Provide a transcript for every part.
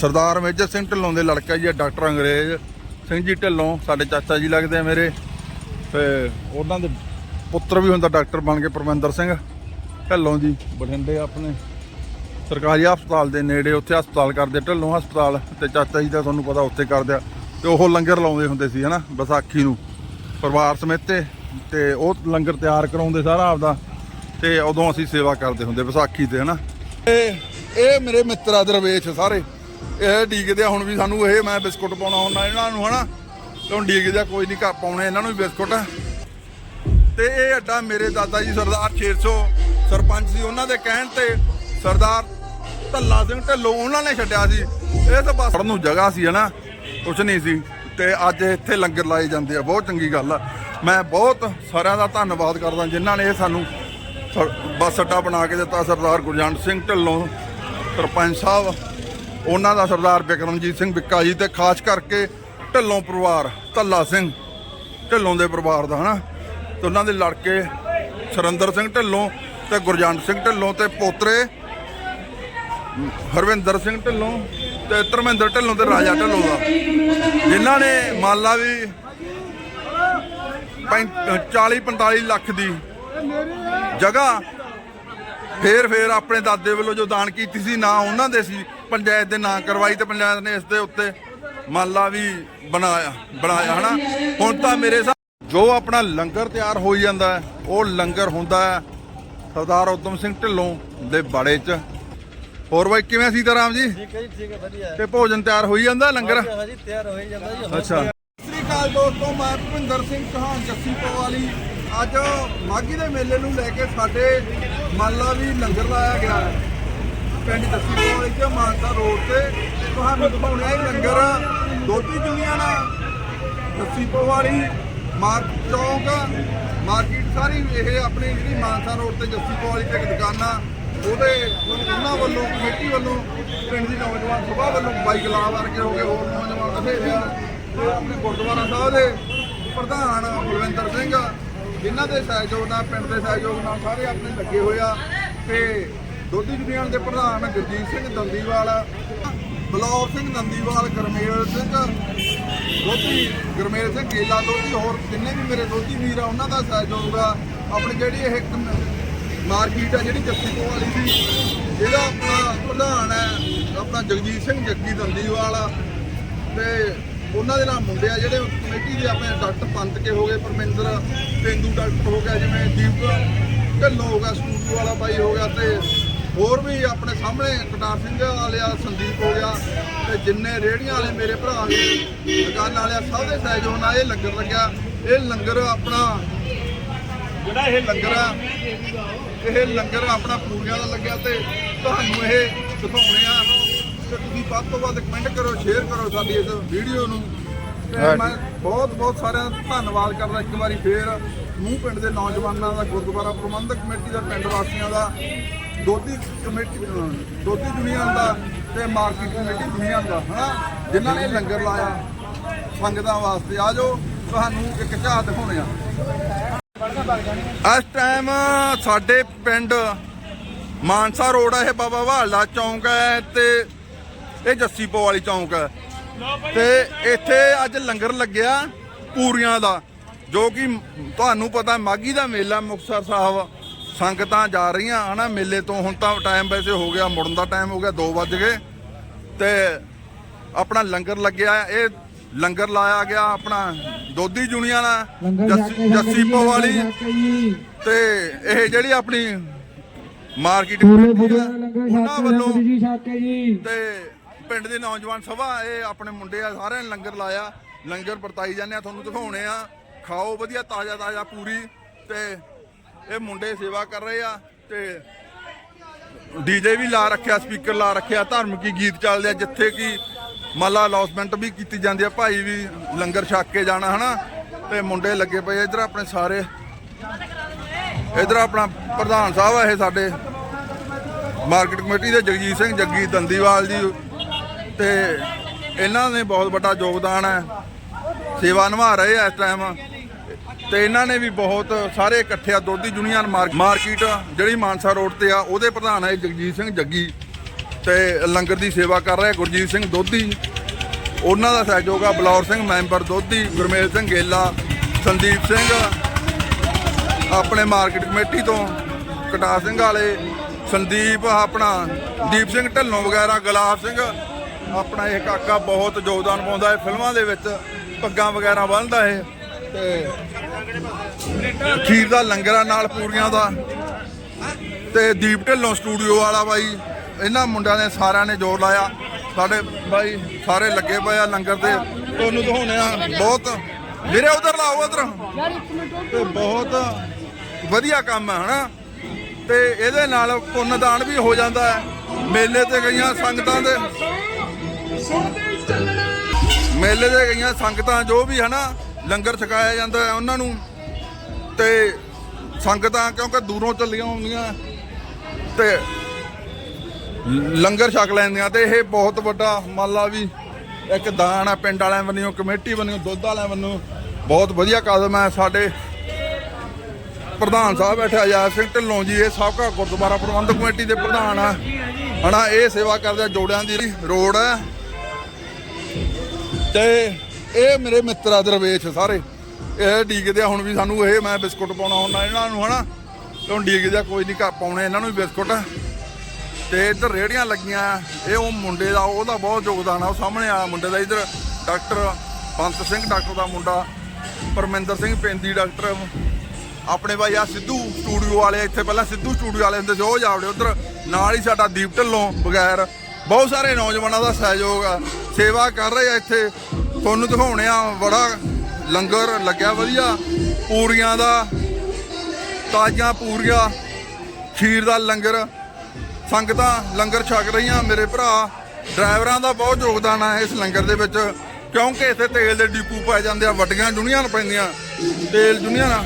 ਸਰਦਾਰ Major Singh Dhillon ਦੇ ਲੜਕਾ ਜੀ ਇਹ ਡਾਕਟਰ ਅੰਗਰੇਜ਼ ਸਿੰਘ ਜੀ ਢਿੱਲੋਂ, ਸਾਡੇ ਚਾਚਾ ਜੀ ਲੱਗਦੇ ਆ ਮੇਰੇ। ਤੇ ਉਹਨਾਂ ਦੇ ਪੁੱਤਰ ਵੀ ਹੁੰਦਾ ਡਾਕਟਰ ਬਣ ਕੇ ਪਰਮਿੰਦਰ ਸਿੰਘ ਢਿੱਲੋਂ ਜੀ, ਬਠਿੰਡੇ ਆਪਣੇ। ਸਰਕਾਰੀ ਹਸਪਤਾਲ ਦੇ ਨੇੜੇ ਉੱਥੇ ਹਸਪਤਾਲ ਕਰਦੇ ਢਿੱਲੋਂ ਹਸਪਤਾਲ। ਤੇ ਚਾਚਾ ਜੀ ਦਾ ਤੁਹਾਨੂੰ ਪਤਾ ਉੱਥੇ ਕਰਦੇ ਆ। ਤੇ ਉਹ ਲੰਗਰ ਲਾਉਂਦੇ ਹੁੰਦੇ ਸੀ, ਹਨਾ, ਵਿਸਾਖੀ ਨੂੰ। ਪਰਿਵਾਰ ਸਮੇਤ ਤੇ ਤੇ ਉਹ ਲੰਗਰ ਤਿਆਰ ਕਰਾਉਂਦੇ ਸਾਰਾ ਆਪਦਾ। ਤੇ ਉਦੋਂ ਅਸੀਂ ਸੇਵਾ ਕਰਦੇ ਹੁੰਦੇ ਵਿਸਾਖੀ ਤੇ, ਹਨਾ। ਇਹ ਇਹ ਮੇਰੇ ਮਿੱਤਰ ਆ ਦਰਵੇਸ਼ ਸਾਰੇ। ਇਹ ਡੀਕਦੇ ਆ, ਹੁਣ ਵੀ ਸਾਨੂੰ ਇਹ ਮੈਂ ਬਿਸਕੁਟ ਪਾਉਣਾ ਹੁੰਦਾ ਇਹਨਾਂ ਨੂੰ, ਹਨਾ? ਤੇ ਹੁਣ ਡੀਕਦੇ ਆ, ਕੋਈ ਨਹੀਂ ਘਰ ਪਾਉਣੇ ਇਹਨਾਂ ਨੂੰ ਵੀ ਬਿਸਕੁਟ। ਤੇ ਇਹ ਅੱਡਾ ਮੇਰੇ ਦਾਦਾ ਜੀ ਸਰਦਾਰ 600 ਸਰਪੰਚ ਸੀ, ਉਹਨਾਂ ਦੇ ਕਹਿਣ ਤੇ ਸਰਦਾਰ ਧੱਲਾ ਸਿੰਘ ਢੱਲੋਂ ਉਹਨਾਂ ਨੇ ਛੱਡਿਆ ਸੀ। ਇਹ ਤਾਂ ਬਸ ਨੂੰ ਜਗ੍ਹਾ ਸੀ, ਹਨਾ? ਕੁਛ ਨਹੀਂ ਸੀ। ਤੇ ਅੱਜ ਇੱਥੇ ਲੰਗਰ ਲਾਏ ਜਾਂਦੇ ਆ, ਬਹੁਤ ਚੰਗੀ ਗੱਲ ਆ। ਮੈਂ ਬਹੁਤ ਸਾਰਿਆਂ ਦਾ ਧੰਨਵਾਦ ਕਰਦਾ, ਜਿਨ੍ਹਾਂ ਨੇ ਇਹ ਸਾਨੂੰ ਸਰ- ਬੱਸ ਅੱਡਾ ਬਣਾ ਕੇ ਦਿੱਤਾ, ਸਰਦਾਰ ਗੁਰਜੰਟ ਸਿੰਘ ਢੱਲੋਂ, ਸਰਪੰਚ ਸਾਹਿਬ। ਉਹਨਾਂ ਦਾ ਸਰਦਾਰ ਬਿਕਰਮਜੀਤ ਸਿੰਘ ਬਿੱਕਾ ਜੀ ਤੇ ਖਾਸ ਕਰਕੇ ਢੱਲੋਂ ਪਰਿਵਾਰ ਧੱਲਾ ਸਿੰਘ, ਢਿੱਲੋਂ ਦੇ ਪਰਿਵਾਰ ਦਾ, ਹਨਾ? ਤੇ ਉਹਨਾਂ ਦੇ ਲੜਕੇ ਸੁਰਿੰਦਰ ਸਿੰਘ ਢਿੱਲੋਂ ਤੇ ਗੁਰਜੰਟ ਸਿੰਘ ਢਿੱਲੋਂ ਤੇ ਪੋਤਰੇ ਹਰਵਿੰਦਰ ਸਿੰਘ ਢਿੱਲੋਂ ਤੇ ਧਰਮਿੰਦਰ ਢਿੱਲੋਂ ਤੇ ਰਾਜਾ ਢਿੱਲੋਂ ਦਾ। ਜਿਨ੍ਹਾਂ ਨੇ ਮੰਨ ਲਾ ਵੀ 40 45 ਲੱਖ ਦੀ ਜਗ੍ਹਾ ਫੇਰ ਫੇਰ ਆਪਣੇ ਦਾਦੇ ਵੱਲੋਂ ਜੋ ਦਾਨ ਕੀਤੀ ਸੀ ਨਾ ਉਹਨਾਂ ਦੇ ਸੀ ਪੰਚਾਇਤ ਦੇ ਨਾਂ ਕਰਵਾਈ ਤੇ ਪੰਚਾਇਤ ਨੇ ਇਸ ਦੇ ਉੱਤੇ ਮੰਨ ਲਾ ਵੀ ਬਣਾਇਆ ਬਣਾਇਆ ਹਨਾ? ਹੁਣ ਤਾਂ ਮੇਰੇ ਸਾਹ ਜੋ ਆਪਣਾ ਲੰਗਰ ਤਿਆਰ ਹੋਈ ਜਾਂਦਾ ਉਹ ਲੰਗਰ ਹੁੰਦਾ ਹੈ ਸਰਦਾਰ ਉਦਮ ਸਿੰਘ ਢਿੱਲੋਂ ਦੇ ਬਾੜੇ 'ਚ। ਹੋਰ ਬਾਈ ਕਿਵੇਂ ਸੀਤਾਰਾਮ ਜੀ? ਠੀਕ ਹੈ ਜੀ ਠੀਕ ਹੈ ਵਧੀਆ ਤੇ ਭੋਜਨ ਤਿਆਰ ਹੋਈ ਜਾਂਦਾ ਲੰਗਰ? ਹਾਂ ਜੀ ਤਿਆਰ ਹੋਈ ਜਾਂਦਾ ਜੀ। ਅੱਛਾ। ਸ੍ਰੀ ਅਕਾਲ ਦੋਸਤੋ ਮੈਂ ਭੁਪਿੰਦਰ ਸਿੰਘ ਕਹਾਨ ਜੱਸੀ ਪਵਾਲੀ। ਅੱਜ ਮਾਗੀ ਦੇ ਮੇਲੇ ਨੂੰ ਲੈ ਕੇ ਸਾਡੇ ਮਾਲਾ ਵੀ ਲੰਗਰ ਲਾਇਆ ਗਿਆ ਹੈ। ਪਿੰਡ ਜੱਸੀ ਪਵਾਲੀ ਤੇ ਮਾਨਸਾ ਰੋਡ ਤੇ ਤੁਹਾਨੂੰ ਦਿਖਾਉਣਾ ਹੈ ਲੰਗਰ ਦੋਤੀ ਦੁਨੀਆ ਜੱਸੀ ਪਵਾਲੀ ਮਾਰਕ ਚੌਂਕ ਮਾਰਕੀਟ ਸਾਰੀ ਇਹ ਆਪਣੀ ਜਿਹੜੀ ਮਾਨਸਾ ਰੋਡ ਤੇ ਜੱਸੀ ਪਵਾਲੀ ਤੇ ਇੱਕ ਦੁਕਾਨਾਂ ਉਹਦੇ ਉਹਨਾਂ ਵੱਲੋਂ, ਕਮੇਟੀ ਵੱਲੋਂ, ਪਿੰਡ ਦੀ ਨੌਜਵਾਨ ਸਭਾ ਵੱਲੋਂ ਬਾਈਕ ਲਾ ਵਰਗੇ ਹੋ ਗਏ ਹੋਰ ਨੌਜਵਾਨ ਬਥੇਰੇ ਆ। ਤੇ ਆਪਣੇ ਗੁਰਦੁਆਰਾ ਸਾਹਿਬ ਦੇ ਪ੍ਰਧਾਨ ਬਲਵਿੰਦਰ ਸਿੰਘ ਜਿਨ੍ਹਾਂ ਦੇ ਸਹਿਯੋਗ ਨਾਲ, ਪਿੰਡ ਦੇ ਸਹਿਯੋਗ ਨਾਲ ਸਾਰੇ ਆਪਣੇ ਲੱਗੇ ਹੋਏ ਆ। ਤੇ ਦੋਧੀ ਯੂਨੀਅਨ ਦੇ ਪ੍ਰਧਾਨ ਗੁਰਜੀਤ ਸਿੰਘ ਦੰਦੀਵਾਲ, ਬਲੌਰ ਸਿੰਘ ਦੰਦੀਵਾਲ, ਗਰਮੇਲ ਸਿੰਘ, ਦੋਧੀ, ਗਰਮੇਲ ਸਿੰਘ ਗੇਲਾ ਦੋਧੀ, ਹੋਰ ਜਿੰਨੇ ਵੀ ਮੇਰੇ ਦੋਧੀ ਵੀਰ ਆ, ਉਹਨਾਂ ਦਾ ਸਹਿਯੋਗ ਆ। ਆਪਣੀ ਜਿਹੜੀ ਇਹ ਕਮ- ਮਾਰਕੀਟ ਆ, ਜਿਹੜੀ ਜੱਸੀ ਤੋਂ ਵਾਲੀ ਸੀ ਇਹਦਾ ਆਪਣਾ ਪ੍ਰਧਾਨ ਹੈ, ਆਪਣਾ ਜਗਜੀਤ ਸਿੰਘ ਜੱਗੀ ਦੰਦੀਵਾਲ ਆ। ਤੇ ਉਹਨਾਂ ਦੇ ਨਾਲ ਮੁੰਡੇ ਆ ਜਿਹੜੇ ਕਮੇਟੀ ਦੇ ਆਪਣੇ ਡਾਕਟਰ ਪੰਤ ਕੇ ਹੋ ਗਏ, ਪਰਮਿੰਦਰ ਤੇਂਦੂ ਡਾਕਟਰ ਹੋ ਗਿਆ, ਜਿਵੇਂ ਦੀਪ ਢਿੱਲੋਂ ਹੋ ਗਿਆ ਸਟੂਡੀਓ ਵਾਲਾ ਬਾਈ ਹੋ ਗਿਆ ਤੇ ਹੋਰ ਵੀ ਆਪਣੇ ਸਾਹਮਣੇ ਕਰਤਾਰ ਸਿੰਘ ਵਾਲਿਆ, ਸੰਦੀਪ ਹੋ ਗਿਆ ਤੇ ਜਿੰਨੇ ਰੇੜੀਆਂ ਵਾਲੇ ਮੇਰੇ ਭਰਾ ਨੇ, ਦੁਕਾਨਾਂ ਵਾਲਿਆ ਸਭ ਦੇ ਸਹਿਯੋਗ ਨਾਲ ਇਹ ਲੰਗਰ ਲੱਗਿਆ। ਇਹ ਲੰਗਰ ਆਪਣਾ ਜਿਹੜਾ ਇਹ ਲੰਗਰ ਆ, ਇਹ ਲੰਗਰ ਆਪਣਾ ਪੂਰੀਆਂ ਦਾ ਲੱਗਿਆ ਤੇ ਤੁਹਾਨੂੰ ਇਹ ਦਿਖਾਉਣੇ ਆ। ਤੇ ਤੁਸੀਂ ਵੱਧ ਤੋਂ ਵੱਧ ਕਮੈਂਟ ਕਰੋ ਸ਼ੇਅਰ ਕਰੋ ਸਾਡੀ ਇਸ ਵੀਡੀਓ ਨੂੰ। ਤੇ ਮੈਂ ਬਹੁਤ ਬਹੁਤ ਸਾਰਿਆਂ ਦਾ ਧੰਨਵਾਦ ਕਰਦਾ ਇੱਕ ਵਾਰੀ ਫੇਰ। ਮੂੰਹ ਪਿੰਡ ਦੇ ਨੌਜਵਾਨਾਂ ਦਾ ਗੁਰਦੁਆਰਾ ਪ੍ਰਬੰਧਕ ਕਮੇਟੀ ਦਾ ਪਿੰਡ ਵਾਸੀਆਂ ਦਾ ਦੋਦੀ ਕਮੇਟੀ ਦੋਦੀ ਯੂਨੀਅਨ ਦਾ ਤੇ ਮਾਰਕੀਟ ਕਮੇਟੀ ਯੂਨੀਅਨ ਦਾ ਹਨਾ? ਜਿਨ੍ਹਾਂ ਨੇ ਲੰਗਰ ਲਾਇਆ ਸੰਗਤਾਂ ਵਾਸਤੇ। ਆ ਜਾਓ ਤੁਹਾਨੂੰ ਇੱਕ ਝਾਤ ਦਿਖਾਉਣੇ ਆ। ਇਸ ਟਾਈਮ ਸਾਡੇ ਪਿੰਡ ਮਾਨਸਾ ਰੋਡ ਆ ਇਹ ਬਾਬਾ ਵਾਲਾ ਚੌਂਕ ਹੈ ਤੇ ਇਹ ਜੱਸੀਪੋ ਵਾਲੀ ਚੌਂਕ। ਹੈ ਤੇ ਇੱਥੇ ਅੱਜ ਲੰਗਰ ਲੱਗਿਆ ਪੂਰੀਆਂ ਦਾ ਜੋ ਕਿ ਤੁਹਾਨੂੰ ਪਤਾ ਮਾਗੀ ਦਾ ਮੇਲਾ ਮੁਕਤਸਰ ਸਾਹਿਬ ਸੰਗਤਾਂ ਜਾ ਰਹੀਆਂ ਹਨਾ? ਮੇਲੇ ਤੋਂ ਹੁਣ ਤਾਂ ਟਾਈਮ ਵੈਸੇ ਹੋ ਗਿਆ ਮੁੜਨ ਦਾ ਟਾਈਮ ਹੋ ਗਿਆ 2 ਵੱਜ ਗਏ। ਤੇ ਆਪਣਾ ਲੰਗਰ ਲੱਗਿਆ ਇਹ ਲੰਗਰ ਲਾਇਆ ਗਿਆ ਆਪਣਾ ਦੋਦੀ ਜੁਨੀਆਂ ਨਾਲ ਜੱਸੀ ਜੱਸੀਪੋ ਵਾਲੀ। ਤੇ ਇਹ ਜਿਹੜੀ ਆਪਣੀ ਮਾਰਕੀਟ ਉਹਨਾਂ ਵੱਲੋਂ ਜੀ ਛਾਕੇ ਜੀ। ਤੇ ਪਿੰਡ ਦੇ ਨੌਜਵਾਨ ਸਭਾ, ਇਹ ਆਪਣੇ ਮੁੰਡੇ ਆ, ਸਾਰਿਆਂ ਨੇ ਲੰਗਰ ਲਾਇਆ। ਲੰਗਰ ਵਰਤਾਈ ਜਾਂਦੇ ਆ, ਤੁਹਾਨੂੰ ਦਿਖਾਉਣੇ ਆ। ਖਾਓ ਵਧੀਆ, ਤਾਜ਼ਾ ਤਾਜ਼ਾ ਪੂਰੀ। ਤੇ ਇਹ ਮੁੰਡੇ ਸੇਵਾ ਕਰ ਰਹੇ ਆ ਤੇ ਡੀਜੇ ਵੀ ਲਾ ਰੱਖਿਆ, ਸਪੀਕਰ ਲਾ ਰੱਖਿਆ, ਧਾਰਮਿਕ ਗੀਤ ਚੱਲਦੇ ਆ, ਜਿੱਥੇ ਕਿ ਮਾਲਾ ਅਨਾਉਂਸਮੈਂਟ ਵੀ ਕੀਤੀ ਜਾਂਦੀ ਆ, ਭਾਈ ਵੀ ਲੰਗਰ ਛਕ ਕੇ ਜਾਣਾ, ਹਨਾ? ਤੇ ਮੁੰਡੇ ਲੱਗੇ ਪਏ ਇਧਰ ਆਪਣੇ ਸਾਰੇ। ਇਧਰ ਆਪਣਾ ਪ੍ਰਧਾਨ ਸਾਹਿਬ ਆ ਇਹ ਸਾਡੇ। ਮਾਰਕੀਟ ਕਮੇਟੀ ਦੇ ਜਗਜੀਤ ਸਿੰਘ, ਜੱਗੀ ਦੰਦੀਵਾਲ ਜੀ ਤੇ ਇਹਨਾਂ ਨੇ ਬਹੁਤ ਵੱਡਾ ਯੋਗਦਾਨ ਹੈ। ਸੇਵਾ ਨਿਭਾ ਰਹੇ ਆ ਇਸ ਟਾਈਮ ਤੇ ਇਹਨਾਂ ਨੇ ਵੀ ਬਹੁਤ ਸਾਰੇ ਇਕੱਠੇ ਆ ਦੋਦੀ ਯੂਨੀਅਨ ਮਾਰ- ਮਾਰਕੀਟ ਜਿਹੜੀ ਮਾਨਸਾ ਰੋਡ ਤੇ ਆ, ਉਹਦੇ ਪ੍ਰਧਾਨ ਹੈ ਜਗਜੀਤ ਸਿੰਘ ਜੱਗੀ। ਤੇ ਲੰਗਰ ਦੀ ਸੇਵਾ ਕਰ ਰਿਹਾ ਗੁਰਜੀਤ ਸਿੰਘ ਦੋਧੀ। ਉਹਨਾਂ ਦਾ ਸਹਿਯੋਗ ਆ ਬਲੌਰ ਸਿੰਘ ਮੈਂਬਰ ਦੋਧੀ, ਗੁਰਮੇਲ ਸਿੰਘ ਗੇਲਾ, ਸੰਦੀਪ ਸਿੰਘ ਆਪਣੇ ਮਾਰਕੀਟ ਕਮੇਟੀ ਤੋਂ, ਕਟਾ ਸਿੰਘ ਵਾਲੇ, ਸੰਦੀਪ ਆਪਣਾ, ਦੀਪ ਸਿੰਘ ਢੱਲੋਂ ਵਗੈਰਾ, ਗੁਲਾਬ ਸਿੰਘ ਆਪਣਾ ਇਹ ਕਾਕਾ ਬਹੁਤ ਯੋਗਦਾਨ ਪਾਉਂਦਾ ਹੈ ਫਿਲਮਾਂ ਦੇ ਵਿੱਚ, ਪੱਗਾਂ ਵਗੈਰਾ ਬੰਨਦਾ ਹੈ ਤੇ ਖੀਰ ਦਾ ਲੰਗਰਾਂ ਨਾਲ ਪੂਰੀਆਂ ਦਾ। ਤੇ ਦੀਪ ਢਿੱਲੋਂ ਸਟੂਡੀਓ ਵਾਲਾ ਬਾਈ, ਇਹਨਾਂ ਮੁੰਡਿਆਂ ਨੇ ਸਾਰਿਆਂ ਨੇ ਜ਼ੋਰ ਲਾਇਆ। ਸਾਡੇ ਬਾਈ ਸਾਰੇ ਲੱਗੇ ਪਏ ਆ ਲੰਗਰ ਤੇ। ਤੁਹਾਨੂੰ ਦਿਖਾਉਣੇ ਆ ਬਹੁਤ। ਵੀਰੇ ਉਧਰ ਲਾਓ ਉਧਰ। ਤੇ ਬਹੁਤ ਵਧੀਆ ਕੰਮ ਹੈ ਹਨਾ? ਤੇ ਇਹਦੇ ਨਾਲ ਪੁੰਨ ਦਾਨ ਵੀ ਹੋ ਜਾਂਦਾ ਹੈ। ਮੇਲੇ ਤੇ ਗਈਆਂ ਸੰਗਤਾਂ ਦੇ। ਮੇਲੇ ਤੇ ਗਈਆਂ ਸੰਗਤਾਂ ਜੋ ਵੀ ਹਨਾ, ਲੰਗਰ ਛਕਾਇਆ ਜਾਂਦਾ ਹੈ ਉਹਨਾਂ ਨੂੰ। ਤੇ ਸੰਗਤਾਂ ਕਿਉਂਕਿ ਦੂਰੋਂ ਚੱਲੀਆਂ ਹੁੰਦੀਆਂ ਤੇ ਲੰਗਰ ਛਕ ਲੈਂਦੀਆਂ ਤੇ ਇਹ ਬਹੁਤ ਵੱਡਾ ਮਾਲਾ ਵੀ, ਇੱਕ ਦਾਨ ਆ ਪਿੰਡ ਵਾਲਿਆਂ ਵੱਲੋਂ, ਕਮੇਟੀ ਵੱਲੋਂ, ਦੁੱਧ ਵਾਲਿਆਂ ਵੱਲੋਂ। ਬਹੁਤ ਵਧੀਆ ਕਦਮ ਹੈ ਸਾਡੇ ਪ੍ਰਧਾਨ ਸਾਹਿਬ ਬੈਠੇ ਅਜਾਇਬ ਸਿੰਘ ਢਿੱਲੋਂ ਜੀ, ਇਹ ਸਾਬਕਾ ਗੁਰਦੁਆਰਾ ਪ੍ਰਬੰਧਕ ਕਮੇਟੀ ਦੇ ਪ੍ਰਧਾਨ ਆ। ਹਨਾ, ਇਹ ਸੇਵਾ ਕਰਦੇ ਜੋੜਿਆਂ ਦੀ ਰੋਡ ਹੈ। ਤੇ ਇਹ ਮੇਰੇ ਮਿੱਤਰ ਆ ਦਰਵੇਸ਼ ਸਾਰੇ। ਇਹ ਡੀਕਦੇ ਆ, ਹੁਣ ਵੀ ਸਾਨੂੰ ਇਹ ਮੈਂ ਬਿਸਕੁਟ ਪਾਉਣਾ ਹੁੰਦਾ ਇਹਨਾਂ ਨੂੰ, ਹਨਾ? ਤੇ ਹੁਣ ਡੀਕਦੇ ਆ ਕੋਈ ਨਹੀਂ ਘਰ ਪਾਉਣੇ, ਇਹਨਾਂ ਨੂੰ ਵੀ ਬਿਸਕੁਟ। ਤੇ ਇੱਧਰ ਰੇੜੀਆਂ ਲੱਗੀਆਂ, ਇਹ ਉਹ ਮੁੰਡੇ ਦਾ, ਉਹਦਾ ਬਹੁਤ ਯੋਗਦਾਨ ਆ, ਉਹ ਸਾਹਮਣੇ ਆ ਮੁੰਡੇ ਦਾ ਇੱਧਰ, ਡਾਕਟਰ ਪੰਤ ਸਿੰਘ, ਡਾਕਟਰ ਦਾ ਮੁੰਡਾ, ਪਰਮਿੰਦਰ ਸਿੰਘ ਪੈਂਦੀ, ਡਾਕਟਰ। ਆਪਣੇ ਭਾਈ ਆ ਸਿੱਧੂ ਸਟੂਡੀਓ ਵਾਲੇ, ਇੱਥੇ ਪਹਿਲਾਂ ਸਿੱਧੂ ਸਟੂਡੀਓ ਵਾਲੇ ਹੁੰਦੇ ਸੀ, ਉਹ ਜਾਵੜੇ ਉਧਰ, ਨਾਲ ਹੀ ਸਾਡਾ ਦੀਪ ਢਿੱਲੋਂ, ਬਗੈਰ ਬਹੁਤ ਸਾਰੇ ਨੌਜਵਾਨਾਂ ਦਾ ਸਹਿਯੋਗ ਆ, ਸੇਵਾ ਕਰ ਰਹੇ ਆ ਇੱਥੇ। ਤੁਹਾਨੂੰ ਦਿਖਾਉਣੇ ਆ, ਬੜਾ ਲੰਗਰ ਲੱਗਿਆ ਵਧੀਆ। ਪੂਰੀਆਂ ਦਾ, ਤਾਜ਼ੀਆਂ ਪੂਰੀਆਂ, ਖੀਰ ਦਾ ਲੰਗਰ। ਸੰਗਤਾਂ ਲੰਗਰ ਛਕ ਰਹੀਆਂ ਮੇਰੇ ਭਰਾ। ਡਰਾਈਵਰਾਂ ਦਾ ਬਹੁਤ ਯੋਗਦਾਨ ਹੈ ਇਸ ਲੰਗਰ ਦੇ ਵਿੱਚ, ਕਿਉਂਕਿ ਇੱਥੇ ਤੇਲ ਦੇ ਡਿਪੂ ਪਾਏ ਜਾਂਦੇ ਆ, ਵੱਡੀਆਂ ਜੁਨੀਆਂ ਪੈਂਦੀਆਂ। ਤੇਲ ਜੁਨੀਆਂ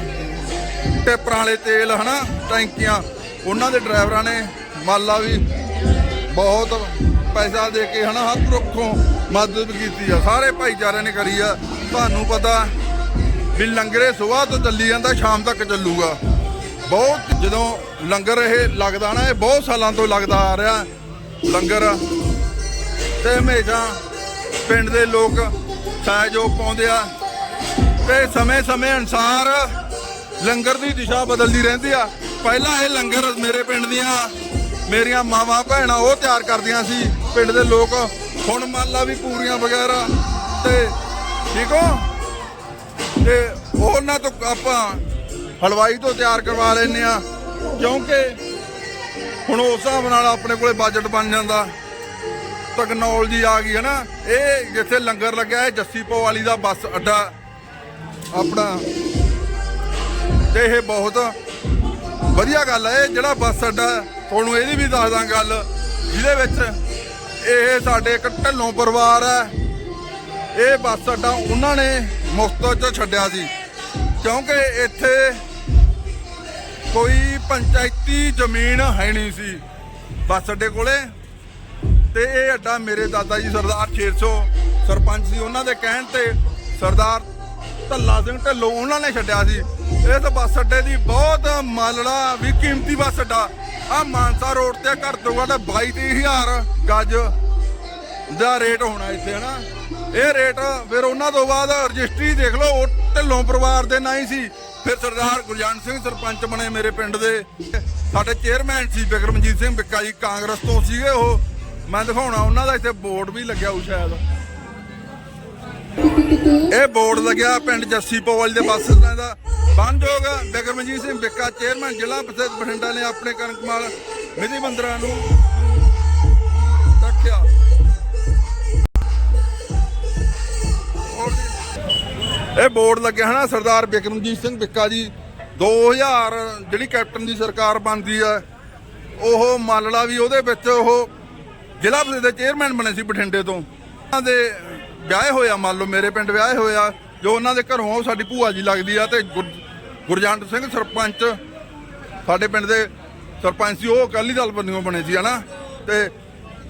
ਟਿੱਪਰਾਂ ਵਾਲੇ ਤੇਲ ਹਨਾ, ਟੈਂਕੀਆਂ। ਉਹਨਾਂ ਦੇ ਡਰਾਈਵਰਾਂ ਨੇ ਮੰਨ ਲਾ ਵੀ ਬਹੁਤ ਪੈਸਾ ਦੇ ਕੇ ਹਨਾ, ਹਰ ਪੱਖੋਂ ਮਦਦ ਕੀਤੀ ਆ। ਸਾਰੇ ਭਾਈਚਾਰੇ ਨੇ ਕਰੀ ਆ। ਤੁਹਾਨੂੰ ਪਤਾ, ਵੀ ਲੰਗਰੇ ਸਵੇਰ ਤੋਂ ਚੱਲੀ ਜਾਂਦਾ, ਸ਼ਾਮ ਤੱਕ ਚੱਲੂਗਾ। ਬਹੁਤ ਜਦੋਂ ਲੰਗਰ ਇਹ ਲੱਗਦਾ ਨਾ, ਇਹ ਬਹੁਤ ਸਾਲਾਂ ਤੋਂ ਲੱਗਦਾ ਆ ਰਿਹਾ ਲੰਗਰ। ਤੇ ਹਮੇਸ਼ਾ ਪਿੰਡ ਦੇ ਲੋਕ ਸਹਿਯੋਗ ਪਾਉਂਦੇ ਆ। ਤੇ ਸਮੇਂ-ਸਮੇਂ ਅਨਸਾਰ ਲੰਗਰ ਦੀ ਦਿਸ਼ਾ ਬਦਲਦੀ ਰਹਿੰਦੀ ਆ। ਪਹਿਲਾਂ ਇਹ ਲੰਗਰ ਮੇਰੇ ਪਿੰਡ ਦੀਆਂ ਮੇਰੀਆਂ ਮਾਵਾਂ ਭੈਣਾਂ ਉਹ ਤਿਆਰ ਕਰਦੀਆਂ ਸੀ, ਪਿੰਡ ਦੇ ਲੋਕ। ਹੁਣ ਮੰਨ ਲਾ ਵੀ ਪੂਰੀਆਂ ਵਗੈਰਾ ਤੇ ਠੀਕ ਹੋ? ਤੇ ਉਹਨਾਂ ਤੋਂ ਆਪਾਂ ਹਲਵਾਈ ਤੋਂ ਤਿਆਰ ਕਰਵਾ ਲੈਨੇ ਆ ਕਿਉਂਕਿ ਹੁਣ ਉਸ ਹਿਸਾਬ ਨਾਲ ਆਪਣੇ ਕੋਲੇ ਬਜਟ ਬਣ ਜਾਂਦਾ। ਟੈਕਨੋਲੋਜੀ ਆ ਗਈ ਹੈ ਨਾ, ਇਹ ਜਿੱਥੇ ਲੰਗਰ ਲੱਗਿਆ ਹੈ ਜੱਸੀ ਵਾਲੀ ਦਾ ਬੱਸ ਅੱਡਾ ਆਪਣਾ। ਤੇ ਇਹ ਬਹੁਤ ਵਧੀਆ ਗੱਲ ਹੈ, ਇਹ ਜਿਹੜਾ ਬੱਸ ਅੱਡਾ ਤੁਹਾਨੂੰ ਇਹਦੀ ਵੀ ਦੱਸਦਾ ਗੱਲ, ਜਿਹਦੇ ਵਿੱਚ ਇਹ ਸਾਡੇ ਇੱਕ ਢੱਲੋਂ ਪਰਿਵਾਰ ਹੈ। ਇਹ ਬੱਸ ਅੱਡਾ ਉਹਨਾਂ ਨੇ ਮੁਫਤ ਚ ਛੱਡਿਆ ਸੀ। ਕਿਉਂਕਿ ਇੱਥੇ ਕੋਈ ਪੰਚਾਇਤੀ ਜ਼ਮੀਨ ਹੈ ਨਹੀਂ ਸੀ ਬੱਸ ਅੱਡੇ ਕੋਲੇ। ਤੇ ਇਹ ਅੱਡਾ ਮੇਰੇ ਦਾਦਾ ਜੀ ਸਰਦਾਰ 600 ਸਰਪੰਚ ਸੀ, ਉਹਨਾਂ ਦੇ ਕਹਿਣ ਤੇ ਸਰਦਾਰ ਢੱਲਾ ਸਿੰਘ ਢੱਲੋਂ ਉਹਨਾਂ ਨੇ ਛੱਡਿਆ ਸੀ। ਇਸ ਬੱਸ ਅੱਡੇ ਦੀ ਬਹੁਤ ਮਾਲੜਾ ਵੀ ਕੀਮਤੀ ਬੱਸ ਅੱਡਾ। ਆ ਮਾਨਸਾ ਰੋਡ ਤੇ ਘੱਟ ਤੋਂ ਘੱਟ 22 ਹਜ਼ਾਰ ਗੱਜ ਦਾ ਰੇਟ ਹੋਣਾ ਇੱਥੇ, ਹਨਾ? ਇਹ ਰੇਟ ਫਿਰ ਉਹਨਾਂ ਤੋਂ ਬਾਅਦ ਰਜਿਸਟਰੀ ਦੇਖ ਲਓ, ਉਹ ਢਿੱਲੋਂ ਪਰਿਵਾਰ ਦੇ ਨਾਂ ਹੀ ਸੀ। ਫਿਰ ਸਰਦਾਰ ਗੁਰਜੰਟ ਸਿੰਘ ਸਰਪੰਚ ਬਣੇ ਮੇਰੇ ਪਿੰਡ ਦੇ। ਸਾਡੇ ਚੇਅਰਮੈਨ ਸੀ ਬਿਕਰਮਜੀਤ ਸਿੰਘ ਬਿੱਕਾ ਜੀ ਕਾਂਗਰਸ ਤੋਂ ਸੀਗੇ ਉਹ। ਮੈਂ ਦਿਖਾਉਣਾ, ਉਹਨਾਂ ਦਾ ਇੱਥੇ ਬੋਰਡ ਵੀ ਲੱਗਿਆ ਹੋਊ ਸ਼ਾਇਦ। ਇਹ ਬੋਰਡ ਲੱਗਿਆ ਪਿੰਡ ਜੱਸੀ ਪੋਵਲ ਦੇ ਬੱਸ ਸਟੈਂਡ ਦਾ। ਬੰਦਯੋਗ ਬਿਕਰਮਜੀਤ ਸਿੰਘ ਬਿੱਕਾ ਚੇਅਰਮੈਨ, ਜ਼ਿਲ੍ਹਾ ਪ੍ਰਸ਼ਦ ਬਠਿੰਡਾ ਨੇ ਆਪਣੇ ਕਰਨਕਮਾਲ ਵਿਧੀ ਮੰਦਰਾਂ ਨੂੰ ਰੱਖਿਆ। ਇਹ ਬੋਰਡ ਲੱਗਿਆ ਹਨਾ ਸਰਦਾਰ ਬਿਕਰਮਜੀਤ ਸਿੰਘ ਬਿੱਕਾ ਜੀ। 2000 ਜਿਹੜੀ ਕੈਪਟਨ ਦੀ ਸਰਕਾਰ ਬਣਦੀ ਹੈ ਉਹ ਮੰਨ ਵੀ ਉਹਦੇ ਵਿੱਚ ਉਹ ਜ਼ਿਲ੍ਹਾ ਪ੍ਰੀਸ਼ਦ ਦੇ ਚੇਅਰਮੈਨ ਬਣੇ ਸੀ ਬਠਿੰਡੇ ਤੋਂ। ਦੇ ਵਿਆਹੇ ਹੋਇਆ ਮੰਨ ਲਓ ਮੇਰੇ ਪਿੰਡ ਵਿਆਹੇ ਹੋਇਆ ਜੋ ਉਹਨਾਂ ਦੇ ਘਰੋਂ ਸਾਡੀ ਭੂਆ ਜੀ ਲੱਗਦੀ ਆ ਤੇ ਗੁਰ- ਗੁਰਜੰਟ ਸਿੰਘ ਸਰਪੰਚ, ਸਾਡੇ ਪਿੰਡ ਦੇ ਸਰਪੰਚ ਸੀ, ਉਹ ਅਕਾਲੀ ਦਲ ਬੰਨਿਓ ਬਣੇ ਸੀ, ਹਨਾ? ਤੇ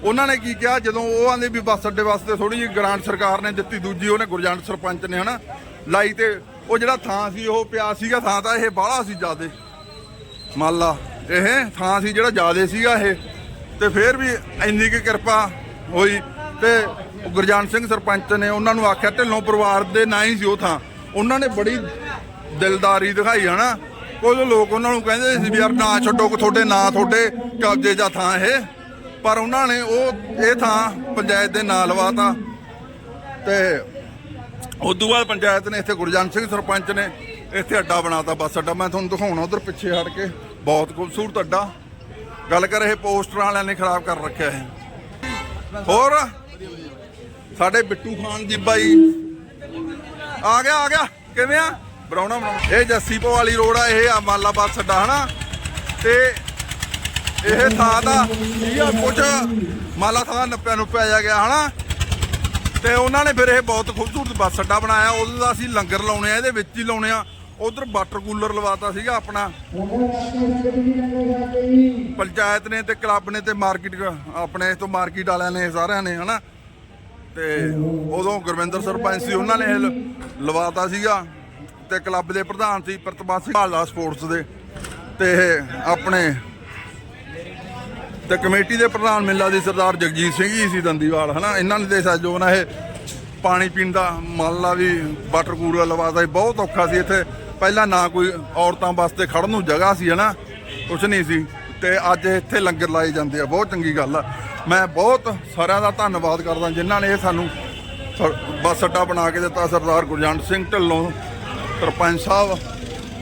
ਉਹਨਾਂ ਨੇ ਕੀ ਕਿਹਾ, ਜਦੋਂ ਉਹ ਆਂਦੇ ਵੀ ਬੱਸ ਅੱਡੇ ਵਾਸਤੇ ਥੋੜੀ ਜਿਹੀ ਗ੍ਰਾਂਟ ਸਰਕਾਰ ਨੇ ਦਿੱਤੀ, ਦੂਜੀ ਉਹਨੇ ਗੁਰਜੰਟ ਸਰਪੰਚ ਨੇ, ਹਨਾ, ਲਾਈ ਤੇ ਉਹ ਜਿਹੜਾ ਥਾਂ ਸੀ, ਉਹ ਪਿਆ ਸੀਗਾ, ਥਾਂ ਤਾਂ ਇਹ ਬਾਹਲਾ ਸੀ ਜਿਆਦੇ। ਮੰਨ ਲਾ, ਇਹ ਥਾਂ ਸੀ ਜਿਹੜਾ ਜਿਆਦੇ ਸੀਗਾ ਇਹ, ਤੇ ਫਿਰ ਵੀ ਇੰਨੀ ਕੁ ਕਿਰਪਾ ਹੋਈ ਤੇ ਉਹ ਗੁਰਜਾਨ ਸਿੰਘ ਸਰਪੰਚ ਨੇ ਉਹਨਾਂ ਨੂੰ ਆਖਿਆ ਢਿੱਲੋਂ ਪਰਿਵਾਰ ਦੇ ਨਾਂ ਹੀ ਸੀ ਉਹ ਥਾਂ। ਉਹਨਾਂ ਨੇ ਬੜੀ ਦਿਲਦਾਰੀ ਦਿਖਾਈ, ਹਨਾ? ਕੁਝ ਲੋਕ ਉਹਨਾਂ ਨੂੰ ਕਹਿੰਦੇ ਸੀ ਵੀ ਯਾਰ ਨਾ ਛੱਡੋ ਕਿ ਤੁਹਾਡੇ ਨਾਂ ਤੁਹਾਡੇ ਕਬਜ਼ੇ ਜਾਂ ਥਾਂ ਇਹ। ਪਰ ਉਹਨਾਂ ਨੇ ਉਹ, ਇਹ ਥਾਂ ਪੰਚਾਇਤ ਦੇ ਨਾਂ ਲਵਾਤਾ। ਤੇ ਤੋਂ ਬਾਅਦ ਪੰਚਾਇਤ ਨੇ ਇੱਥੇ ਗੁਰਜਨ ਸਿੰਘ ਸਰਪੰਚ ਨੇ ਇੱਥੇ ਅੱਡਾ ਬਣਾਤਾ, ਬੱਸ ਅੱਡਾ। ਮੈਂ ਤੁਹਾਨੂੰ ਦਿਖਾਉਣਾ ਉਧਰ ਪਿੱਛੇ ਹਟ ਕੇ। ਬਹੁਤ ਖੂਬਸੂਰਤ ਅੱਡਾ। ਗੱਲ ਕਰ, ਇਹ ਪੋਸਟਰ ਵਾਲਿਆਂ ਨੇ ਖਰਾਬ ਕਰ ਰੱਖਿਆ ਹੈ ਹੋਰ? ਸਾਡੇ ਬਿੱਟੂ ਖਾਨ ਜੀ ਆ ਗਿਆ ਆ ਗਿਆ। ਕਿਵੇਂ ਆ? ਬਰਾਉਣਾ ਬਰਾਉਣਾ ਇਹ ਜੱਸੀਪੋ ਵਾਲੀ ਰੋਡ ਆ, ਇਹ ਆ ਮਾਲਾ ਬੱਸ ਅੱਡਾ ਹਨਾ? ਤੇ ਇਹ ਥਾਂ ਦਾ ਕੀ ਕੁਝ ਮਾਲਾ ਥਾਂ ਨੱਪਿਆ ਨੁੱਪਿਆ ਜਾ ਗਿਆ, ਹਨਾ? ਤੇ ਉਹਨਾਂ ਨੇ ਫਿਰ ਇਹ ਬਹੁਤ ਖੂਬਸੂਰਤ ਬੱਸ ਅੱਡਾ ਬਣਾਇਆ, ਉਹਦੇ ਅਸੀਂ ਲੰਗਰ ਲਾਉਣੇ ਆ, ਇਹਦੇ ਵਿੱਚ ਹੀ ਲਾਉਣੇ ਆ। ਉਧਰ ਵਾਟਰ ਕੂਲਰ ਲਵਾਤਾ ਸੀਗਾ ਆਪਣਾ। ਪੰਚਾਇਤ ਨੇ ਤੇ ਕਲੱਬ ਨੇ ਤੇ ਮਾਰਕੀਟ ਆਪਣੇ ਤੋਂ ਮਾਰਕੀਟ ਵਾਲਿਆਂ ਨੇ ਸਾਰਿਆਂ ਨੇ, ਹਨਾ? ਤੇ ਉਦੋਂ ਗੁਰਵਿੰਦਰ ਸਰਪੰਚ ਸੀ, ਉਹਨਾਂ ਨੇ ਇਹ ਲਵਾਤਾ ਸੀਗਾ। ਤੇ ਕਲੱਬ ਦੇ ਪ੍ਰਧਾਨ ਸੀ ਪ੍ਰਤਪਾਲ ਸਿੰਘ ਭਾਲਾ ਸਪੋਰਟਸ ਦੇ। ਤੇ ਇਹ ਆਪਣੇ ਤੇ ਕਮੇਟੀ ਦੇ ਪ੍ਰਧਾਨ ਮਿਲਾ ਦੀ ਸਰਦਾਰ ਜਗਜੀਤ ਸਿੰਘ ਜੀ ਸੀ ਦੰਦੀਵਾਲ, ਹਨਾ? ਇਹਨਾਂ ਨੇ ਦੇ ਸਹਿਯੋਗ ਨਾਲ ਇਹ ਪਾਣੀ ਪੀਣ ਦਾ ਮਾਲਾ ਵੀ ਵਾਟਰ ਕੂਲਰ ਲਵਾਤਾ ਸੀ। ਬਹੁਤ ਔਖਾ ਸੀ ਇੱਥੇ। ਪਹਿਲਾਂ ਨਾ ਕੋਈ ਔਰਤਾਂ ਵਾਸਤੇ ਖੜਨ ਨੂੰ ਜਗ੍ਹਾ ਸੀ, ਹਨਾ? ਕੁਛ ਨਹੀਂ ਸੀ। ਤੇ ਅੱਜ ਇੱਥੇ ਲੰਗਰ ਲਾਏ ਜਾਂਦੇ ਆ। ਬਹੁਤ ਚੰਗੀ ਗੱਲ ਆ। ਮੈਂ ਬਹੁਤ ਸਾਰਿਆਂ ਦਾ ਧੰਨਵਾਦ ਕਰਦਾ, ਜਿਨ੍ਹਾਂ ਨੇ ਇਹ ਸਾਨੂੰ ਸ- ਬੱਸ ਅੱਡਾ ਬਣਾ ਕੇ ਦਿੱਤਾ, ਸਰਦਾਰ ਗੁਰਜੰਟ ਸਿੰਘ ਢਿੱਲੋਂ, ਸਰਪੰਚ ਸਾਹਿਬ,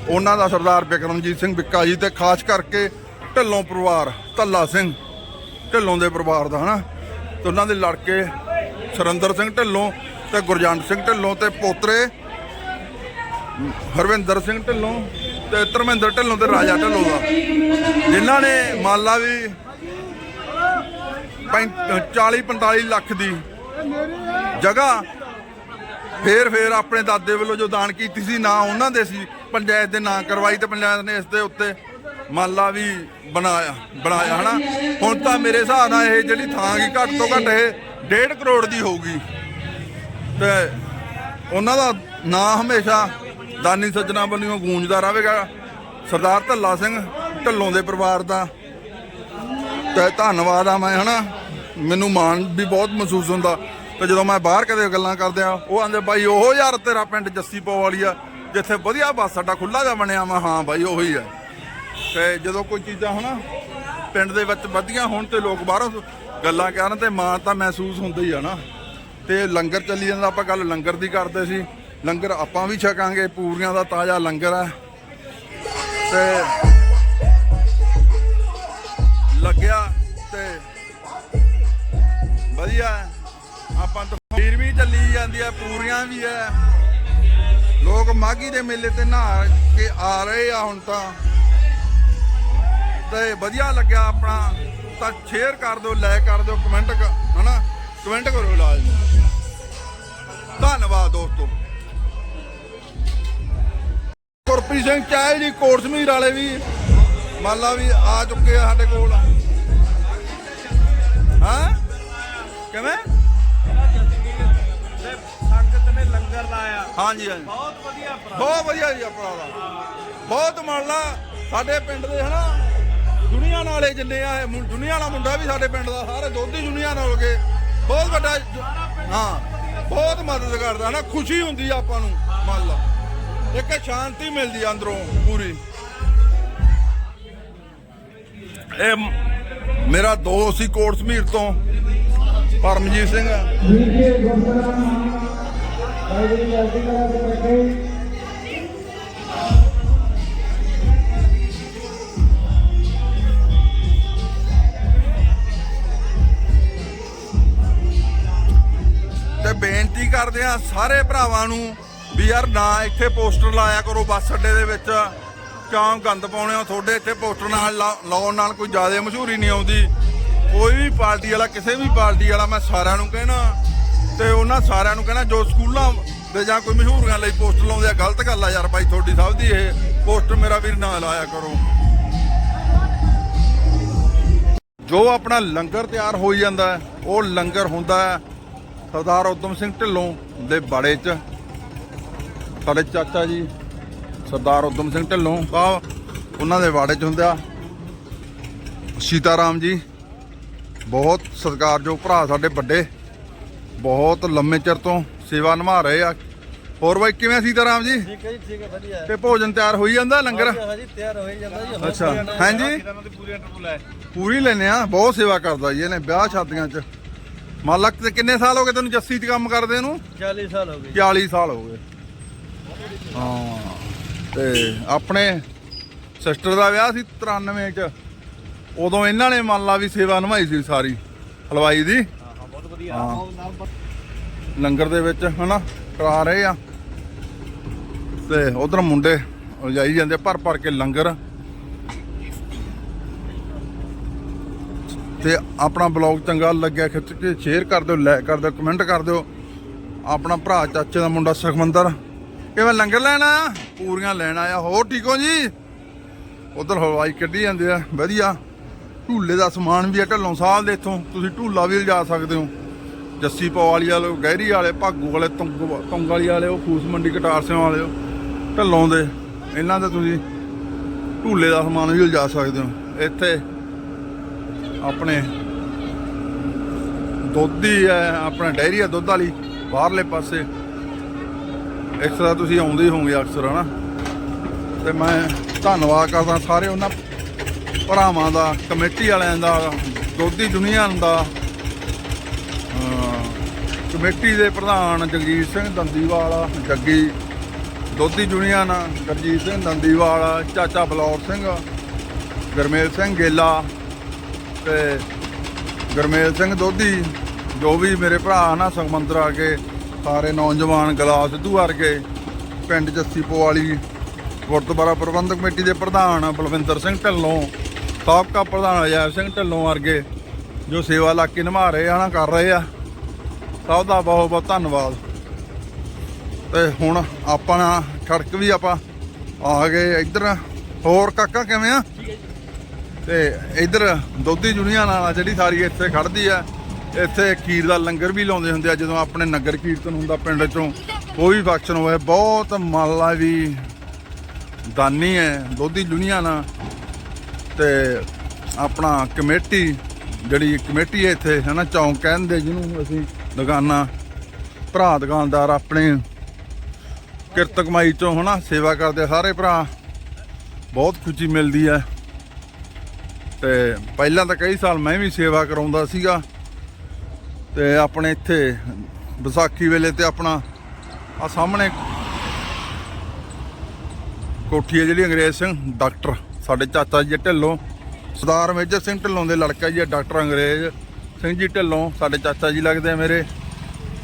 ਉਹਨਾਂ ਦਾ ਸਰਦਾਰ ਬਿਕਰਮਜੀਤ ਸਿੰਘ ਬਿੱਕਾ ਜੀ ਤੇ ਖਾਸ ਕਰਕੇ ਢਿੱਲੋਂ ਪਰਿਵਾਰ, ਧੱਲਾ ਸਿੰਘ, ਢਿੱਲੋਂ ਦੇ ਪਰਿਵਾਰ ਦਾ, ਹਨਾ? ਤੇ ਉਹਨਾਂ ਦੇ ਲੜਕੇ ਸੁਰਿੰਦਰ ਸਿੰਘ ਢਿੱਲੋਂ ਤੇ ਗੁਰਜੰਟ ਸਿੰਘ ਢਿੱਲੋਂ ਤੇ ਪੋਤਰੇ ਹਰਵਿੰਦਰ ਸਿੰਘ ਢਿੱਲੋਂ ਤੇ ਧਰਮਿੰਦਰ ਢਿੱਲੋਂ ਤੇ ਰਾਜਾ ਢਿੱਲੋਂ ਦਾ। ਜਿਨ੍ਹਾਂ ਨੇ ਮੰਨ ਲਾ ਵੀ 40 45 ਲੱਖ ਦੀ ਜਗ੍ਹਾ ਫੇਰ ਫੇਰ ਆਪਣੇ ਦਾਦੇ ਵੱਲੋਂ ਜੋ ਦਾਨ ਕੀਤੀ ਸੀ, ਨਾ ਉਹਨਾਂ ਦੇ ਸੀ, ਪੰਚਾਇਤ ਦੇ ਨਾਂ ਕਰਵਾਈ ਤੇ ਪੰਚਾਇਤ ਨੇ ਇਸ ਦੇ ਉੱਤੇ ਮਾਲਾ ਵੀ ਬਣਾਇਆ ਬਣਾਇਆ, ਹਨਾ? ਹੁਣ ਤਾਂ ਮੇਰੇ ਹਿਸਾਬ ਨਾਲ ਇਹ ਜਿਹੜੀ ਥਾਂ ਕੀ ਘੱਟ ਤੋਂ ਘੱਟ ਇਹ 1.5 ਕਰੋੜ ਦੀ ਹੋਊਗੀ। ਤੇ ਉਹਨਾਂ ਦਾ ਨਾਂ ਹਮੇਸ਼ਾ ਦਾਨੀ ਸੱਜਣਾ ਵੱਲੋਂ ਗੂੰਜਦਾ ਰਹੇਗਾ। ਸਰਦਾਰ ਧੱਲਾ ਸਿੰਘ ਢੱਲੋਂ ਦੇ ਪਰਿਵਾਰ ਦਾ। ਤੇ ਧੰਨਵਾਦ ਆ ਮੈਂ, ਹਨਾ? ਮੈਨੂੰ ਮਾਣ ਵੀ ਬਹੁਤ ਮਹਿਸੂਸ ਹੁੰਦਾ। ਤੇ ਜਦੋਂ ਮੈਂ ਬਾਹਰ ਕਦੇ ਗੱਲਾਂ ਕਰਦੇ ਆ ਉਹ ਆਂਦੇ, ਬਾਈ ਉਹ ਯਾਰ ਤੇਰਾ ਪਿੰਡ ਜੱਸੀ ਜੱਸੀਪੋ ਵਾਲੀ ਆ, ਜਿੱਥੇ ਵਧੀਆ ਬੱਸ ਸਾਡਾ ਖੁੱਲਾ ਜਾ ਬਣਿਆ। ਮੈਂ, ਹਾਂ ਬਾਈ ਉਹੀ ਆ। ਤੇ ਜਦੋਂ ਕੋਈ ਚੀਜ਼ਾਂ, ਹਨਾ, ਪਿੰਡ ਦੇ ਵਿੱਚ ਵਧੀਆਂ ਹੋਣ ਤੇ ਲੋਕ ਬਾਹਰੋਂ ਗੱਲਾਂ ਕਰਨ ਤੇ ਮਾਣ ਤਾਂ ਮਹਿਸੂਸ ਹੁੰਦਾ ਹੀ ਆ ਨਾ ਤੇ ਲੰਗਰ ਚੱਲੀ ਜਾਂਦਾ, ਆਪਾਂ ਗੱਲ ਲੰਗਰ ਦੀ ਕਰਦੇ ਸੀ। ਲੰਗਰ ਆਪਾਂ ਵੀ ਛਕਾਂਗੇ ਪੂਰੀਆਂ ਦਾ ਤਾਜ਼ਾ ਲੰਗਰ ਆ ਤੇ ਲੱਗਿਆ ਤੇ ਵਧੀਆ ਆਪਾਂ ਤਾਂ ਵੀ ਚੱਲੀ ਜਾਂਦੀ ਹੈ ਪੂਰੀਆਂ ਵੀ ਹੈ। ਲੋਕ ਮਾਗੀ ਦੇ ਮੇਲੇ ਤੇ ਨਹਾ ਕੇ ਆ ਰਹੇ ਆ ਹੁਣ ਤਾਂ। ਤੇ ਵਧੀਆ ਲੱਗਿਆ ਆਪਣਾ। ਤਾਂ ਸ਼ੇਅਰ ਕਰ ਦਿਓ ਲਾਈਕ ਕਰ ਦਿਓ ਕਮੈਂਟ ਹਨਾ? ਕਮੈਂਟ ਕਰੋ ਲਾਜ਼ਮੀ। ਧੰਨਵਾਦ ਦੋਸਤੋ। ਗੁਰਪ੍ਰੀਤ ਸਿੰਘ ਚਾਹੇ ਜੀ, ਕੋਟਸਮੀਰ ਵਾਲੇ ਵੀ। ਮੰਨ ਲਾ ਵੀ ਆ ਚੁੱਕੇ ਆ ਸਾਡੇ ਕੋਲ। ਹਾਂ? ਕਿਵੇਂ? ਸੰਗਤ ਨੇ ਲੰਗਰ ਲਾਇਆ ਹਾਂਜੀ ਹਾਂਜੀ। ਬਹੁਤ ਵਧੀਆ ਬਹੁਤ ਵਧੀਆ ਜੀ ਆਪਣਾ ਬਹੁਤ ਮੰਨ ਲਾ, ਸਾਡੇ ਪਿੰਡ ਦੇ ਹਨਾ, ਦੁਨੀਆ ਨਾਲੇ ਜਿੰਨੇ ਆ, ਇਹ ਮੁੰ- ਦੁਨੀਆ ਵਾਲਾ ਮੁੰਡਾ ਵੀ ਸਾਡੇ ਪਿੰਡ ਦਾ, ਸਾਰੇ ਦੋਧੀ ਦੁਨੀਆ ਨਾਲ ਕੇ ਬਹੁਤ ਵੱਡਾ ਹਾਂ, ਬਹੁਤ ਮਦਦ ਕਰਦਾ ਨਾ ਖੁਸ਼ੀ ਹੁੰਦੀ ਆ ਆਪਾਂ ਨੂੰ, ਮੰਨ ਲਾ। ਇੱਕ ਸ਼ਾਂਤੀ ਮਿਲਦੀ ਅੰਦਰੋਂ ਪੂਰੀ। ਇਹ ਮੇਰਾ ਦੋਸਤ ਸੀ ਕੋਟ ਸਮੀਰ ਤੋਂ, ਪਰਮਜੀਤ ਸਿੰਘ। ਤੇ ਬੇਨਤੀ ਕਰਦੇ ਆ ਸਾਰੇ ਭਰਾਵਾਂ ਨੂੰ ਵੀ ਯਾਰ ਨਾ ਇੱਥੇ ਪੋਸਟਰ ਲਾਇਆ ਕਰੋ ਬੱਸ ਅੱਡੇ ਦੇ ਵਿੱਚ। ਕਿਉਂ ਗੰਦ ਪਾਉਣੇ ਹੋ ਤੁਹਾਡੇ ਇੱਥੇ ਪੋਸਟਰ ਨਾਲ ਲਾ- ਲਾਉਣ ਨਾਲ ਕੋਈ ਜ਼ਿਆਦਾ ਮਸ਼ਹੂਰੀ ਨਹੀਂ ਆਉਂਦੀ। ਕੋਈ ਵੀ ਪਾਰਟੀ ਵਾਲਾ, ਕਿਸੇ ਵੀ ਪਾਰਟੀ ਵਾਲਾ, ਮੈਂ ਸਾਰਿਆਂ ਨੂੰ ਕਹਿਣਾ, ਤੇ ਉਹਨਾਂ ਸਾਰਿਆਂ ਨੂੰ ਕਹਿਣਾ, ਜੋ ਸਕੂਲਾਂ ਦੇ ਜਾਂ ਕੋਈ ਮਸ਼ਹੂਰੀਆਂ ਲਈ ਪੋਸਟਰ ਲਾਉਂਦੇ ਆ, ਗਲਤ ਗੱਲ ਆ ਯਾਰ ਭਾਈ, ਤੁਹਾਡੀ ਸਭ ਦੀ ਇਹ ਪੋਸਟਰ ਮੇਰਾ ਵੀਰ ਨਾ ਲਾਇਆ ਕਰੋ। ਜੋ ਆਪਣਾ ਲੰਗਰ ਤਿਆਰ ਹੋਈ ਜਾਂਦਾ, ਉਹ ਲੰਗਰ ਹੁੰਦਾ ਸਰਦਾਰ ਉਦਮ ਸਿੰਘ ਢਿੱਲੋਂ ਦੇ ਬਾੜੇ 'ਚ। ਸਾਡੇ ਚਾਚਾ ਜੀ ਸਰਦਾਰ ਉਦਮ ਸਿੰਘ ਢਿੱਲੋਂ ਆ ਉਹਨਾਂ ਦੇ ਬਾੜੇ 'ਚ ਹੁੰਦਾ ਸੀਤਾ ਰਾਮ ਜੀ ਬਹੁਤ ਸਤਿਕਾਰਯੋਗ ਭਰਾ ਸਾਡੇ ਵੱਡੇ ਬਹੁਤ ਲੰਮੇ ਚਿਰ ਤੋਂ ਸੇਵਾ ਨਿਭਾ ਰਹੇ ਆ। ਹੋਰ ਬਾਈ ਕਿਵੇਂ ਸੀਤਾਰਾਮ ਜੀ? ਠੀਕ ਹੈ ਜੀ ਠੀਕ ਹੈ ਵਧੀਆ ਹੈ। ਤੇ ਭੋਜਨ ਤਿਆਰ ਹੋਈ ਜਾਂਦਾ ਲੰਗਰ? ਹਾਂਜੀ ਤਿਆਰ ਹੋਈ ਜਾਂਦਾ ਜੀ ਅੱਛਾ ਹਾਂਜੀ ਇਹਨਾਂ ਦੀ ਪੂਰੀ ਇੰਟਰਵਿਊ ਲੈ। ਪੂਰੀ ਲੈਨੇ ਆ ਬਹੁਤ ਸੇਵਾ ਕਰਦਾ ਜੀ ਇਹਨੇ ਵਿਆਹ ਸ਼ਾਦੀਆਂ 'ਚ। ਮਾਲਕ ਤੇ ਕਿੰਨੇ ਸਾਲ ਹੋ ਗਏ ਤੈਨੂੰ ਜੱਸੀ 'ਚ ਕੰਮ ਕਰਦੇ ਨੂੰ? 40 ਸਾਲ ਹੋ ਗਏ 40 ਸਾਲ ਹੋ ਗਏ। ਹਾਂ। ਤੇ ਆਪਣੇ ਸਿਸਟਰ ਦਾ ਵਿਆਹ ਸੀ 93 ਚ। ਉਦੋਂ ਇਹਨਾਂ ਨੇ ਮੰਨ ਲਾ ਵੀ ਸੇਵਾ ਨਿਭਾਈ ਸੀ ਸਾਰੀ, ਹਲਵਾਈ ਦੀ। ਹਾਂ। ਬਹੁਤ ਵਧੀਆ ਲੰਗਰ ਦੇ ਵਿੱਚ ਹਨਾ, ਕਰਾ ਰਹੇ ਆ। ਤੇ ਉਧਰ ਮੁੰਡੇ ਜਾਈ ਜਾਂਦੇ ਭਰ ਭਰ ਕੇ ਲੰਗਰ। ਤੇ ਆਪਣਾ ਬਲੌਗ ਚੰਗਾ ਲੱਗਿਆ, ਖਿੱਚ ਕੇ ਸ਼ੇਅਰ ਕਰ ਦਿਓ ਲਾਈਕ ਕਰ ਦਿਓ ਕਮੈਂਟ ਕਰ ਦਿਓ। ਆਪਣਾ ਭਰਾ ਚਾਚੇ ਦਾ ਮੁੰਡਾ ਸੁਖਮੰਦਰ। ਕਿਵੇਂ ਲੰਗਰ ਲੈਣਾ ਆ ਪੂਰੀਆਂ ਲੈਣ ਆਇਆ। ਹੋਰ ਠੀਕ ਹੋ ਜੀ? ਉਧਰ ਹਲਵਾਈ ਕੱਢੀ ਜਾਂਦੇ ਆ, ਵਧੀਆ। ਢੂਲੇ ਦਾ ਸਮਾਨ ਵੀ ਹੈ ਢੱਲੋਂ ਸਾਲ ਦੇ ਇੱਥੋਂ। ਤੁਸੀਂ ਢੂਲਾ ਵੀ ਲਿਜਾ ਸਕਦੇ ਹੋ। ਜੱਸੀ ਪੌ ਵਾਲੀ ਵਾਲੇ, ਗਹਿਰੀ ਵਾਲੇ, ਭਾਗੂ ਵਾਲੇ, ਤੁੰਗ ਤੁੰਗ ਵਾਲੀ ਵਾਲੇ, ਉਹ ਫੂਸ ਮੰਡੀ ਕਟਾਰ ਸਿੰਘ ਵਾਲੇ ਉਹ, ਢੱਲੋਂ ਦੇ। ਇਹਨਾਂ ਦਾ ਤੁਸੀਂ ਢੂਲੇ ਦਾ ਸਮਾਨ ਵੀ ਲਿਜਾ ਸਕਦੇ ਹੋ। ਇੱਥੇ ਆਪਣੇ ਦੁੱਧ ਹੀ ਹੈ, ਆਪਣਾ ਡੈਰੀ ਹੈ ਦੁੱਧ ਵਾਲੀ, ਬਾਹਰਲੇ ਪਾਸੇ। ਇਸ ਤਰ੍ਹਾਂ ਤੁਸੀਂ ਆਉਂਦੇ ਹੀ ਹੋਵੋਗੇ ਅਕਸਰ, ਹਨਾ? ਤੇ ਮੈਂ ਧੰਨਵਾਦ ਕਰਦਾ ਸਾਰੇ ਉਹਨਾਂ ਭਰਾਵਾਂ ਦਾ, ਕਮੇਟੀ ਵਾਲਿਆਂ ਦਾ, ਦੋਧੀ ਦੁਨੀਆ ਦਾ ਕਮੇਟੀ ਦੇ ਪ੍ਰਧਾਨ ਜਗਜੀਤ ਸਿੰਘ ਦੰਦੀਵਾਲ, ਜੱਗੀ ਦੋਧੀ ਦੁਨੀਆ ਨਾਲ ਗਰਜੀਤ ਸਿੰਘ ਦੰਦੀਵਾਲ, ਚਾਚਾ ਬਲੌਰ ਸਿੰਘ, ਗਰਮੇਲ ਸਿੰਘ ਗੇਲਾ ਤੇ ਗਰਮੇਲ ਸਿੰਘ ਦੋਧੀ, ਜੋ ਵੀ ਮੇਰੇ ਭਰਾ ਨਾ ਸੁਖਮੰਦਰ ਆ ਕੇ ਸਾਰੇ ਨੌਜਵਾਨ ਗਲਾ ਸਿੱਧੂ ਵਰਗੇ ਪਿੰਡ ਜੱਸੀਪੋ ਵਾਲੀ ਗੁਰਦੁਆਰਾ ਪ੍ਰਬੰਧਕ ਕਮੇਟੀ ਦੇ ਪ੍ਰਧਾਨ ਬਲਵਿੰਦਰ ਸਿੰਘ ਢੱਲੋਂ ਸਾਬਕਾ ਪ੍ਰਧਾਨ ਅਜੈਬ ਸਿੰਘ ਢੱਲੋਂ ਵਰਗੇ ਜੋ ਸੇਵਾ ਲਾ ਕੇ ਨਿਭਾ ਰਹੇ ਆ ਨਾ ਕਰ ਰਹੇ ਆ। ਸਭ ਦਾ ਬਹੁਤ ਬਹੁਤ ਧੰਨਵਾਦ। ਤੇ ਹੁਣ ਆਪਣਾ ਖੜਕ ਵੀ ਆਪਾਂ ਆ ਗਏ ਇੱਧਰ। ਹੋਰ ਕਾਕਾ ਕਿਵੇਂ ਆ? ਤੇ ਇੱਧਰ ਦੋਧੀ ਜੁਨੀਆਂ ਨਾਲ ਜਿਹੜੀ ਸਾਰੀ ਇੱਥੇ ਖੜਦੀ ਆ। ਇੱਥੇ ਖੀਰ ਦਾ ਲੰਗਰ ਵੀ ਲਾਉਂਦੇ ਹੁੰਦੇ ਆ, ਜਦੋਂ ਆਪਣੇ ਨਗਰ ਕੀਰਤਨ ਹੁੰਦਾ ਪਿੰਡ ਚੋਂ, ਉਹ ਵੀ ਫੰਕਸ਼ਨ ਹੋਵੇ ਬਹੁਤ ਮਾਲਾ ਵੀ ਦਾਨੀ ਹੈ ਦੋਧੀ ਜੁਨੀਆਂ ਨਾਲ ਤੇ ਆਪਣਾ ਕਮੇਟੀ, ਜਿਹੜੀ ਕਮੇਟੀ ਹੈ ਇੱਥੇ, ਹਨਾ, ਚੌਂਕ ਕਹਿੰਦੇ ਜਿਹਨੂੰ ਅਸੀਂ ਦੁਕਾਨਾਂ, ਭਰਾ ਦੁਕਾਨਦਾਰ ਆਪਣੇ ਕਿਰਤ ਕਮਾਈ ਚੋਂ, ਹਨਾ, ਸੇਵਾ ਕਰਦੇ ਸਾਰੇ ਭਰਾ। ਬਹੁਤ ਖੁਸ਼ੀ ਮਿਲਦੀ ਹੈ। ਤੇ ਪਹਿਲਾਂ ਤਾਂ ਕਈ ਸਾਲ ਮੈਂ ਵੀ ਸੇਵਾ ਕਰਾਉਂਦਾ ਸੀਗਾ। ਤੇ ਆਪਣੇ ਇੱਥੇ ਵਿਸਾਖੀ ਵੇਲੇ ਤੇ ਆਪਣਾ ਆ ਸਾਹਮਣੇ ਕੋਠੀ ਹੈ ਜਿਹੜੀ ਅੰਗਰੇਜ਼ ਸਿੰਘ, ਡਾਕਟਰ, ਸਾਡੇ ਚਾਚਾ ਜੀ ਢਿੱਲੋਂ, ਸਰਦਾਰ ਮੇਜਰ ਸਿੰਘ ਢਿੱਲੋਂ ਦੇ ਲੜਕਾ ਜੀ ਹੈ, ਡਾਕਟਰ ਅੰਗਰੇਜ਼ ਸਿੰਘ ਜੀ ਢਿੱਲੋਂ, ਸਾਡੇ ਚਾਚਾ ਜੀ ਲੱਗਦੇ ਆ ਮੇਰੇ,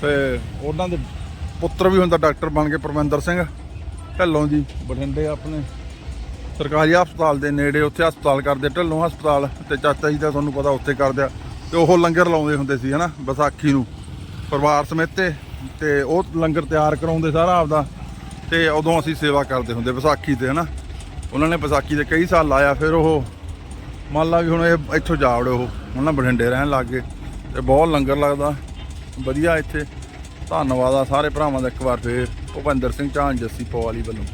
ਤੇ ਉਹਨਾਂ ਦੇ ਪੁੱਤਰ ਵੀ ਹੁੰਦਾ ਡਾਕਟਰ ਬਣ ਕੇ ਪਰਮਿੰਦਰ ਸਿੰਘ, ਢਿੱਲੋਂ ਜੀ ਬਠਿੰਡੇ ਆਪਣੇ ਸਰਕਾਰੀ ਹਸਪਤਾਲ ਦੇ ਨੇੜੇ, ਉੱਥੇ ਹਸਪਤਾਲ ਕਰਦੇ, ਢਿੱਲੋਂ ਹਸਪਤਾਲ, ਤੇ ਚਾਚਾ ਜੀ ਦਾ ਤੁਹਾਨੂੰ ਪਤਾ ਉੱਥੇ ਕਰਦੇ ਆ। ਤੇ ਉਹ ਲੰਗਰ ਲਾਉਂਦੇ ਹੁੰਦੇ ਸੀ, ਹਨਾ, ਵਿਸਾਖੀ ਨੂੰ। ਪਰਿਵਾਰ ਸਮੇਤ ਤੇ ਤੇ ਉਹ ਲੰਗਰ ਤਿਆਰ ਕਰਾਉਂਦੇ ਸਾਰਾ ਆਪਦਾ। ਤੇ ਉਦੋਂ ਅਸੀਂ ਸੇਵਾ ਕਰਦੇ ਹੁੰਦੇ ਵਿਸਾਖੀ ਤੇ, ਹਨਾ। ਉਹਨਾਂ ਨੇ ਵਿਸਾਖੀ ਦੇ ਕਈ ਸਾਲ ਲਾਇਆ, ਫਿਰ ਉਹ ਮੰਨ ਲਾ ਵੀ ਹੁਣ ਇਹ ਇੱਥੋਂ ਜਾ ਵੜੇ ਉਹ, ਉਹਨਾਂ ਬਠਿੰਡੇ ਰਹਿਣ ਲੱਗ ਗਏ। ਤੇ ਬਹੁਤ ਲੰਗਰ ਲੱਗਦਾ, ਵਧੀਆ ਇੱਥੇ। ਧੰਨਵਾਦ ਆ ਸਾਰੇ ਭਰਾਵਾਂ ਦਾ ਇੱਕ ਵਾਰ ਫੇਰ, ਭੁਪਿੰਦਰ ਸਿੰਘ ਚਾਹਨ ਜੱਸੀ ਪੋਵਾਲੀ ਵੱਲੋਂ।